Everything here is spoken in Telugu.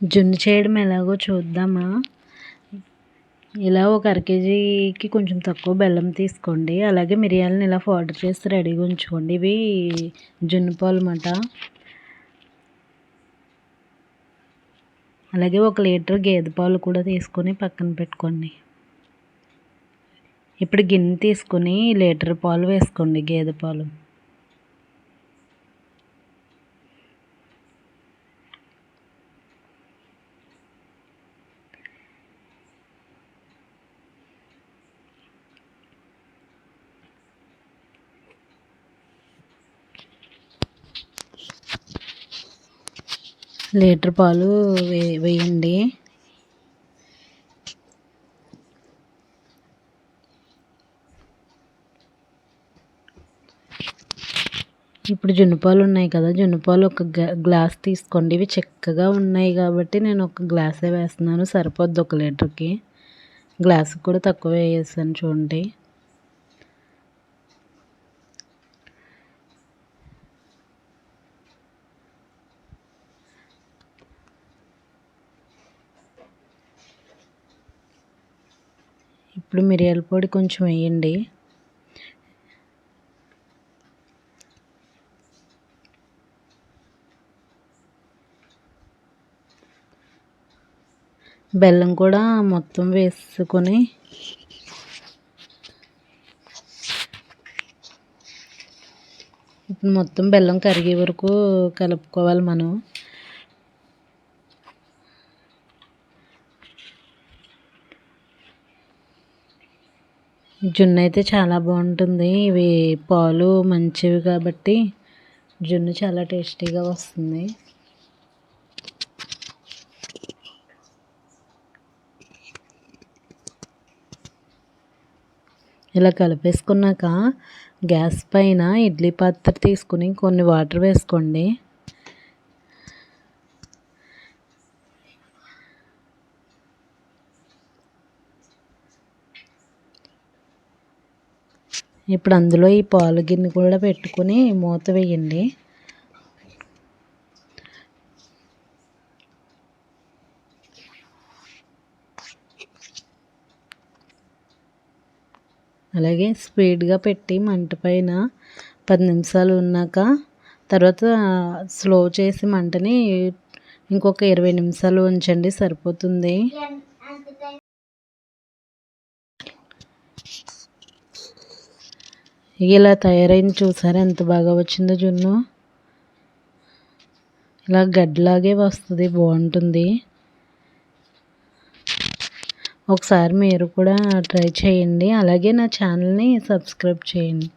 జున్ను చేయడం ఎలాగో చూద్దామా? ఇలా ఒక అర కేజీకి కొంచెం తక్కువ బెల్లం తీసుకోండి. అలాగే మిరియాలను ఇలా పౌడర్ చేసి రెడీగా ఉంచుకోండి. ఇవి జున్ను పాలు అన్నమాట అలాగే ఒక లీటర్ గేదె పాలు కూడా తీసుకొని పక్కన పెట్టుకోండి. ఇప్పుడు గిన్నె తీసుకొని లీటర్ పాలు వేసుకోండి గేదె పాలు. లీటర్ పాలు వే వేయండి. ఇప్పుడు జున్నుపాలు ఉన్నాయి కదా జున్నుపాలు ఒక గ్లాస్ తీసుకోండి. ఇవి చిక్కగా ఉన్నాయి కాబట్టి నేను ఒక గ్లాసే వేస్తున్నాను సరిపోద్ది ఒక లీటర్కి. గ్లాస్ కూడా తక్కువ వేసాను చూడండి. ఇప్పుడు మిరియాల పొడి కొంచెం వేయండి. బెల్లం కూడా మొత్తం వేసుకొని ఇప్పుడు మొత్తం బెల్లం కరిగే వరకు కలుపుకోవాలి మనం. జున్ను అయితే చాలా బాగుంటుంది. ఇవి పాలు మంచివి కాబట్టి జున్ను చాలా టేస్టీగా వస్తుంది. ఇలా కలిపేసుకున్నాక గ్యాస్ పైన ఇడ్లీ పాత్ర తీసుకుని కొన్ని వాటర్ వేసుకోండి. ఇప్పుడు అందులో ఈ పాలు గిన్నె కూడా పెట్టుకుని మూత వేయండి. అలాగే స్పీడ్గా పెట్టి మంట పైన పది నిమిషాలు ఉన్నాక తర్వాత స్లో చేసి మంటని ఇంకొక ఇరవై నిమిషాలు ఉంచండి సరిపోతుంది. ఇలా తయారైంది చూసారా? ఎంత బాగా వచ్చిందో జున్ను. ఇలా గడ్డలాగే వస్తుంది బాగుంటుంది. ఒకసారి మీరు కూడా ట్రై చేయండి. అలాగే నా ఛానల్ని సబ్స్క్రైబ్ చేయండి.